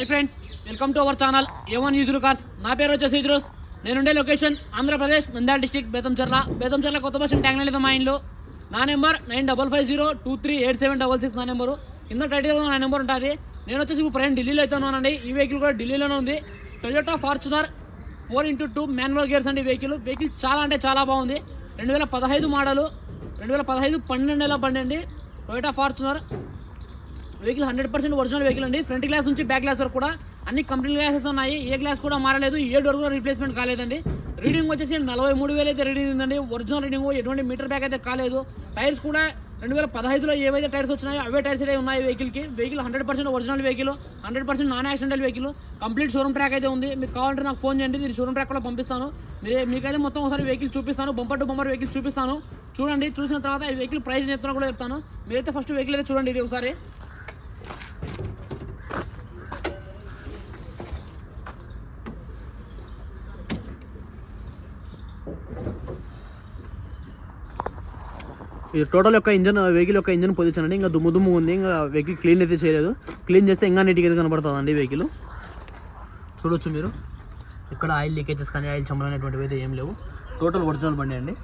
Hi friends welcome to our channel A one యూజులు cars నా పేరు వచ్చేసి ఇద్రోస్ నేనుండే లొకేషన్ ఆంధ్రప్రదేశ్ నంద్యాల డిస్టిక్ బేతంచర్ల బేతంచర్ల కొత్త బస్ స్టాండ్ ట్యాంక్ లేదు మా ఇంట్లో నా number nine double five zero two three eight seven double six నా నెంబరు. కింద టైటిల్ నా నెంబర్ ఉంటుంది. నేను వచ్చేసి ఇప్పుడు ప్రయాణం ఢిల్లీలో అయితే ఉన్నానండి. ఈ వెహికల్ కూడా ఢిల్లీలోనే ఉంది. Toyota Fortuner four into two manual gears అండి వెహికల్ వెహికల్ చాలా అంటే చాలా బాగుంది. రెండు వేల పదహైదు మోడలు రెండు వేల పదహైదు పన్నెండు నెల బండి అండి. Toyota Fortuner vehicle hundred percent original vehicle అండి. ఫ్రంట్ గ్లాస్ నుంచి బ్యాక్ గ్లాస్ వరకు కూడా అన్ని కంపెనీ గ్లాసెస్ ఉన్నాయి. ఏ గ్లాస్ కూడా మారలేదు. ఏ డోర్ కూడా రీప్లేస్మెంట్ కాలేదండి. రీడింగ్ వచ్చేసి నలభై మూడు వేలు అయితే రీడింగ్ ఉందండి. ఒరిజినల్ రీడింగ్ ఎటువంటి మీటర్ బ్యాక్ అయితే కాలేదు. టైర్స్ కూడా రెండు వేల పదహైదులో ఏవైతే టైర్స్ వచ్చినాయో అవే టైర్స్ అయితే ఉన్నాయి వెహికల్కి vehicle hundred percent original vehicle hundred percent non accidental vehicle complete showroom track అయితే ఉంది. మీకు కావాలంటే నాకు ఫోన్ చేయండి. నేను షోరూమ్ ట్రాక్ కూడా పంపిస్తాను. మీరే మీకైతే మొత్తం ఒకసారి వెహికల్ చూపిస్తాను. బంపర్ టు బంపర్ వెహికల్ చూపిస్తాను. చూడండి. చూసిన తర్వాత ఈ వెహికల్ ప్రైస్ చెప్తున్నా కూడా చెప్తాను. మీరైతే ఫస్ట్ వెహికల్ అయితే చూడండి ఇది ఒకసారి. ఇది టోటల్ యొక్క ఇంజన్ వెహికల్ యొక్క ఇంజన్ పొజిషన్ అండి. ఇంకా దుమ్ము దుమ్ము ఉంది. ఇంకా వెహికల్ క్లీన్ అయితే చేయలేదు. క్లీన్ చేస్తే ఇంకా నీట్గా అయితే కనబడుతుంది అండి వెహికల్. చూడొచ్చు మీరు. ఇక్కడ ఆయిల్ లీకేజెస్ కానీ ఆయిల్ చమ్మలు అనేటువంటివి అయితే ఏం లేవు. టోటల్ ఒరిజినల్ బండి అండి.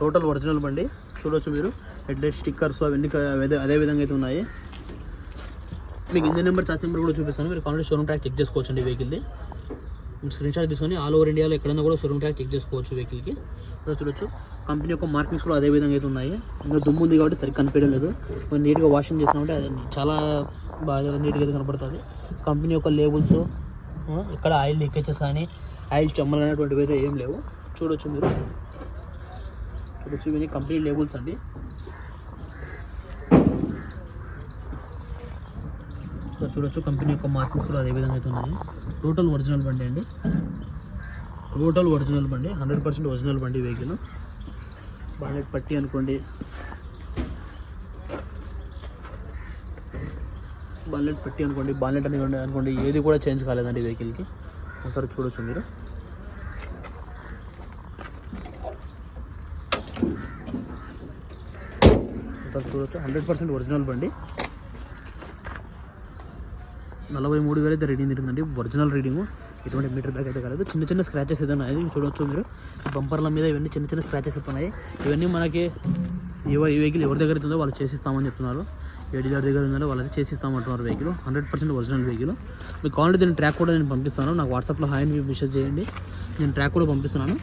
టోటల్ ఒరిజినల్ బండి. చూడొచ్చు మీరు. హెడ్లైట్ స్టిక్కర్స్ అవన్నీ అదే విధంగా అయితే ఉన్నాయి. మీకు ఇంజన్ నెంబర్ చార్జ్ నెంబర్ కూడా చూపిస్తాను. మీరు కావాలంటే షోరూమ్ ట్రాక్ చెక్ చేసుకోవచ్చు అండి వెహికల్ది. స్క్రీన్ షాట్ తీసుకొని ఆల్ ఓవర్ ఇండియాలో ఎక్కడైనా కూడా షోరూమ్ ట్రాక్ చెక్ చేసుకోవచ్చు వెహికల్కి. చూడొచ్చు. కంపెనీ యొక్క మార్కింగ్స్ కూడా అదే విధంగా అయితే ఉన్నాయి. ఇంకా దుమ్ము ఉంది కాబట్టి సరిగ్గా కనిపించడం లేదు. కొంచెం నీట్గా వాషింగ్ చేసినామంటే అది చాలా బాగా నీట్గా అయితే కనపడుతుంది. కంపెనీ యొక్క లేబుల్స్ ఇక్కడ ఆయిల్ లీకేజెస్ కానీ ఆయిల్ చెమ్మలు అనేటువంటివి అయితే ఏం లేవు. చూడొచ్చు మీరు. చూడొచ్చు ఇవన్నీ కంపెనీ లేబుల్స్ అండి. చూడొచ్చు కంపెనీ యొక్క మార్కింగ్స్ కూడా అదే విధంగా అయితే ఉన్నాయి. టోటల్ ఒరిజినల్ బండి అండి. టోటల్ ఒరిజినల్ బండి హండ్రెడ్ పర్సెంట్ ఒరిజినల్ బండి వెహికల్ బానెట్ పట్టి అనుకోండి. బాలెట్ పెట్టి అనుకోండి బాలెట్ అని అనుకోండి ఏది కూడా చేంజ్ కాలేదండి వెహికల్కి ఒకసారి చూడొచ్చు మీరు. ఒకసారి చూడొచ్చు. హండ్రెడ్ పర్సెంట్ ఒరిజినల్ బండి. నలభై మూడు వేలు అయితే రీడింగ్ తిరిగిందండి. ఒరిజినల్ రీడింగు ఎటువంటి మీటర్ బ్యాగ్ అయితే కాలేదు. చిన్న చిన్న స్క్రాచెస్ ఏదైనా ఉన్నాయి చూడొచ్చు మీరు. బంపర్ల మీద ఇవన్నీ చిన్న చిన్న స్క్రాచెస్ ఉన్నాయి. ఇవన్నీ మనకి ఎవరు ఈ వెహికల్ ఎవరి దగ్గర ఉందో వాళ్ళు చేసిస్తామని చెప్తున్నారు. ఏ డీలర్ దగ్గర ఉందో వాళ్ళు చేసిస్తామంటున్నారు vehicle hundred percent original vehicle మీకు కావాలంటే దీని ట్రాక్ కూడా నేను పంపిస్తాను. నాకు వాట్సాప్లో హాయ్ అని మెసేజ్ చేయండి. నేను ట్రాక్ కూడా పంపిస్తున్నాను.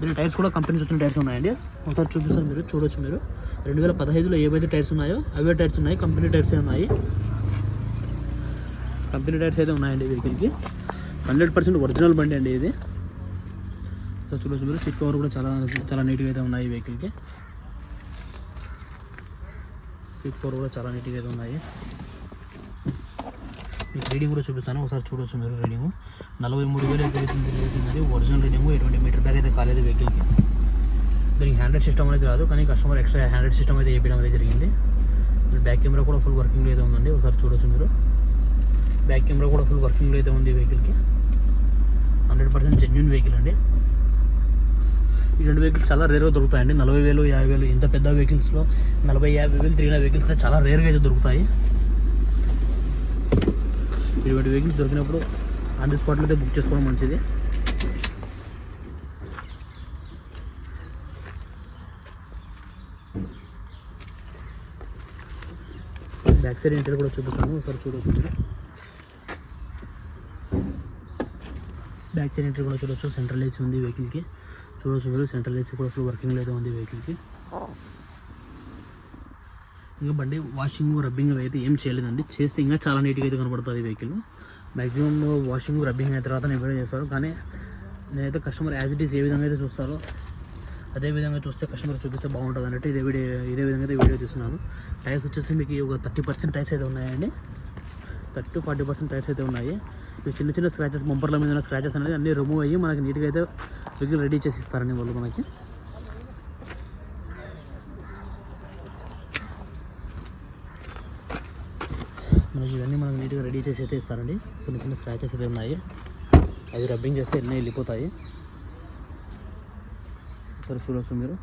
దీని టైర్స్ కూడా కంపెనీ వచ్చిన టైర్స్ ఉన్నాయండి. ఒకసారి చూపిస్తాను మీరు చూడొచ్చు మీరు. రెండు వేల పదహైదులో ఏవైతే టైర్స్ ఉన్నాయో అవే టైర్స్ ఉన్నాయి కంపెనీ టైర్స్ ఉన్నాయి. కంపెనీ టైర్స్ అయితే ఉన్నాయండి వెహికల్కి హండ్రెడ్ పర్సెంట్ ఒరిజినల్ బండి అండి ఇది. సో చూడొచ్చు మీరు సీట్ కవర్ కూడా చాలా చాలా నీట్గా అయితే ఉన్నాయి ఈ వెహికల్కి సీట్ కవర్ కూడా చాలా నీట్గా అయితే ఉన్నాయి. మీకు రీడింగ్ కూడా చూపిస్తాను. ఒకసారి చూడొచ్చు మీరు రీడింగ్ నలభై మూడు వేలు అయితే అవుతుంది ఒరిజినల్ రీడింగ్ ఎటువంటి మీటర్ బ్యాగ్ అయితే కాలేదు వెహికల్కి దీనికి హ్యాండ్రెడ్ సిస్టమ్ అనేది రాదు కానీ కస్టమర్ ఎక్స్ట్రా హ్యాండ్రెడ్ సిస్టమ్ అయితే వేయడం అయితే జరిగింది. బ్యాక్ కెమెరా కూడా ఫుల్ వర్కింగ్లో అయితే ఉందండి. ఒకసారి చూడొచ్చు మీరు. బ్యాక్ కెమెరా కూడా ఫుల్ వర్కింగ్లో అయితే ఉంది వెహికల్కి హండ్రెడ్ పర్సెంట్ జెన్యున్ వెహికల్ అండి. ఈ రెండు వెహికల్స్ చాలా రేర్గా దొరుకుతాయండి. నలభై వేలు యాభై వేలు ఇంత పెద్ద వెహికల్స్లో నలభై యాభై వేలు తిరిగిన వెహికల్స్ చాలా రేర్గా అయితే దొరుకుతాయి. ఇటువంటి వెహికల్స్ దొరికినప్పుడు ఆన్ ది స్పాట్లో అయితే బుక్ చేసుకోవడం మంచిది. బ్యాక్ సైడ్ ఇంటర్ కూడా చూపిస్తాను. ఒకసారి చూడొచ్చు బ్యాక్ సైడ్ ఎంట్రీ కూడా చూడొచ్చు. సెంట్రల్ ఏసీ ఉంది వెహికల్కి చూడొచ్చు మీరు. సెంట్రల్ ఏసీ కూడా ఫుల్ వర్కింగ్ అయితే ఉంది వెహికల్కి ఇంకా బండి వాషింగ్ రబ్బింగ్ అయితే ఏం చేయలేదండి. చేస్తే ఇంకా చాలా నీట్గా అయితే కనబడుతుంది వెహికల్ మ్యాక్సిమం వాషింగ్ రబ్బింగ్ అయిన తర్వాత నేను చేస్తారు కానీ నేనైతే కస్టమర్ యాజ్ ఇట్ ఈస్ ఏ విధంగా అయితే చూస్తారో అదే విధంగా చూస్తే కస్టమర్ చూపిస్తే బాగుంటుంది అన్నట్టు ఇదే వీడియో ఇదే విధంగా అయితే వీడియో తీస్తున్నాను. టైర్స్ వచ్చేసి మీకు ఒక థర్టీ పర్సెంట్ టైర్స్ అయితే ఉన్నాయండి. థర్టీ ఫార్టీ పర్సెంట్ టైర్స్ అయితే ఉన్నాయి. ఈ చిన్న చిన్న స్క్రాచెస్ బంపర్ల మీద ఉన్న స్క్రాచెస్ అనేది అన్నీ రిమూవ్ అయ్యి మనకి నీట్గా అయితే వెహికల్ రెడీ చేసి ఇస్తారండి వాళ్ళు మనకి. మనకి ఇవన్నీ మనకి నీట్గా రెడీ చేసి అయితే ఇస్తారండి. చిన్న చిన్న స్క్రాచెస్ అయితే ఉన్నాయి. అవి రబ్బింగ్ చేస్తే ఎన్నో వెళ్ళిపోతాయి. సరే చూడవచ్చు మీరు.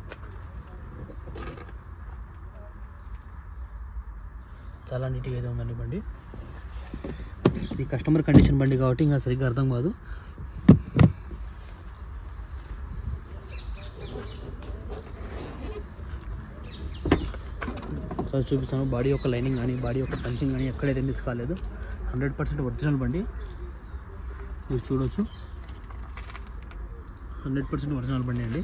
చాలా నీట్గా అయితే ఉందండి బండి. ఇది కస్టమర్ కండిషన్ బండి కాబట్టి ఇంకా సరిగ్గా అర్థం కాదు. సో చూపిస్తాను. బాడీ యొక్క లైనింగ్ కానీ బాడీ యొక్క పంచింగ్ కానీ ఎక్కడైతే మిస్ కాలేదు హండ్రెడ్ పర్సెంట్ ఒరిజినల్ బండి. మీరు చూడొచ్చు. హండ్రెడ్ పర్సెంట్ ఒరిజినల్ బండి అండి.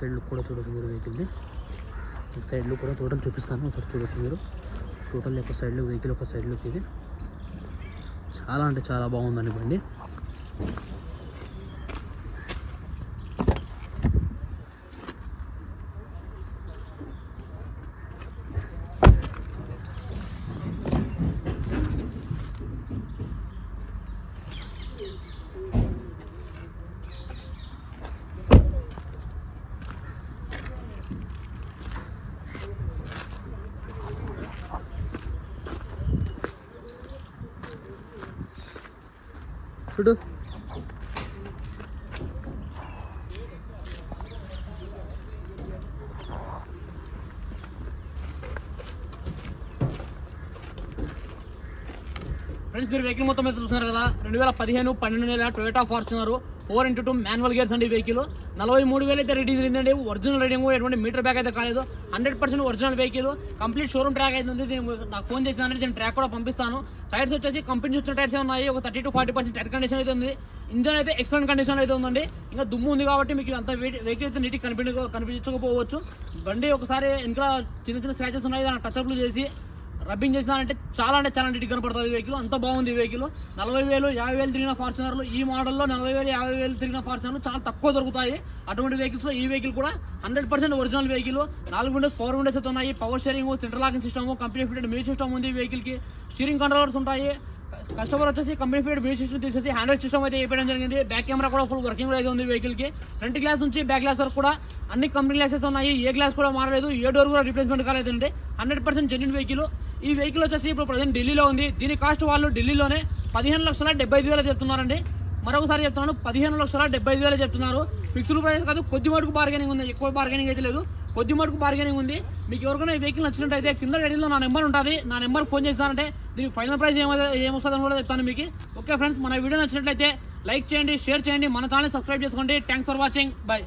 సైడ్ లుక్ కూడా చూడొచ్చు మీరు వెహికల్ది సైడ్ లుక్ కూడా టోటల్ చూపిస్తాను. ఒకసారి చూడొచ్చు మీరు. టోటల్ యొక్క సైడ్ లుక్ వెహికల్ యొక్క సైడ్ లుక్ ఇది. చాలా అంటే చాలా బాగుందండి బండి. சுடு ఫ్రెండ్స్ మీరు వెహికల్ మొత్తం మీద చూస్తున్నారు కదా. రెండు వేల పదిహేను పన్నెండు నెల Toyota Fortuner four into two manual gears అండి వెహికల్ నలభై మూడు వేలు అయితే రీడింగ్ తిరిగిందండి ఒరిజినల్ రీడింగ్ ఎటువంటి మీటర్ బ్యాక్ అయితే కాలేదు. Hundred percent original vehicle complete showroom track అయితే ఉంది. నాకు ఫోన్ చేసినానంటే నేను ట్రాక్ కూడా పంపిస్తాను. టైర్స్ వచ్చేసి కంపెనీ చూసిన టైర్స్ ఉన్నాయి. ఒక thirty to forty percent tyre condition అయితే ఉంది. ఇంజన్ అయితే ఎక్సలెంట్ కండిషన్ అయితే ఉందండి. ఇంకా దుమ్ము ఉంది కాబట్టి మీకు అంత వెహికల్ అయితే నీట్గా కనిపించ కనిపించకపోవచ్చు. బండి ఒకసారి ఇంకా చిన్న చిన్న స్క్రాచెస్ ఉన్నాయి. దాన్ని టచ్అప్లు చేసి రబ్బింగ్ చేసినారంటే చాలా అంటే చాలా నీట్గా కనపడుతుంది వెహికల్ అంత బాగుంది ఈ వెహికల్ నలభై వేలు యాభై వేలు తిరిగిన ఫార్చునర్లు ఈ మోడల్లో నలభై వేలు యాభై వేలు తిరిగిన ఫార్చునర్లు చాలా తక్కువ దొరుకుతాయి. అటువంటి వెహికల్స్ ఈ వెహికల్ కూడా హండ్రెడ్ పర్సెంట్ ఒరిజినల్ వెహికల్ నాలుగు విండోస్ పవర్ విండోస్ అయితే ఉన్నాయి. Power steering central locking system company fitted music system ఉంది ఈ వెహికల్కి స్టీరింగ్ కంట్రోలర్స్ ఉంటాయి. కస్టమర్ వచ్చేసి కంపెనీ ఫిటెడ్ మ్యూజిక్ సిస్టమ్ తీసేసి హ్యాండ్రెడ్ సిస్టమ్ అయితే వేయడం జరిగింది. బ్యాక్ కెమెరా కూడా ఫుల్ వర్కింగ్ అయితే ఉంది వెహికల్కి. ఫ్రంట్ గ్లాస్ నుంచి బ్యాక్ గ్లాస్ వరకు కూడా అన్ని కంపెనీ గ్లాసెస్ ఉన్నాయి. ఏ గ్లాస్ కూడా మారలేదు. ఏ డోర్ కూడా రిప్లేస్మెంట్ కాలేదండి. హండ్రెడ్ పర్సెంట్ జెన్యున్ వెహికల్ ఈ వెహికల్ వచ్చేసి ఇప్పుడు ప్రజెంట్ ఢిల్లీలో ఉంది. దీని కాస్ట్ వాళ్ళు ఢిల్లీలోనే పదిహేను లక్షల డెబ్బై ఐదు వేలు చెప్తున్నారండి. మరొకసారి చెప్తున్నాను పదిహేను లక్షల డెబ్బై ఐదు వేలు చెప్తున్నారు. ఫిక్స్డ్ ప్రైస్ కాదు కొద్ది మటుకు బార్గెనింగ్ ఉంది. ఎక్కువ బార్గెనింగ్ అయితే లేదు. కొద్ది మటుకు బార్గెనింగ్ ఉంది. మీకు ఎవరికైనా ఈ వెహికల్ నచ్చినట్టయితే కింద రెడీలో నా నెంబర్ ఉంటుంది. నా నెంబర్ ఫోన్ చేస్తానంటే దీనికి ఫైనల్ ప్రైస్ ఏమైతే ఏమొస్తుందని కూడా చెప్తాను మీకు. ఓకే ఫ్రెండ్స్ మన వీడియో నచ్చినట్లయితే లైక్ చేయండి షేర్ చేయండి. మన ఛానల్ సబ్స్క్రైబ్ చేసుకోండి. Thanks for watching bye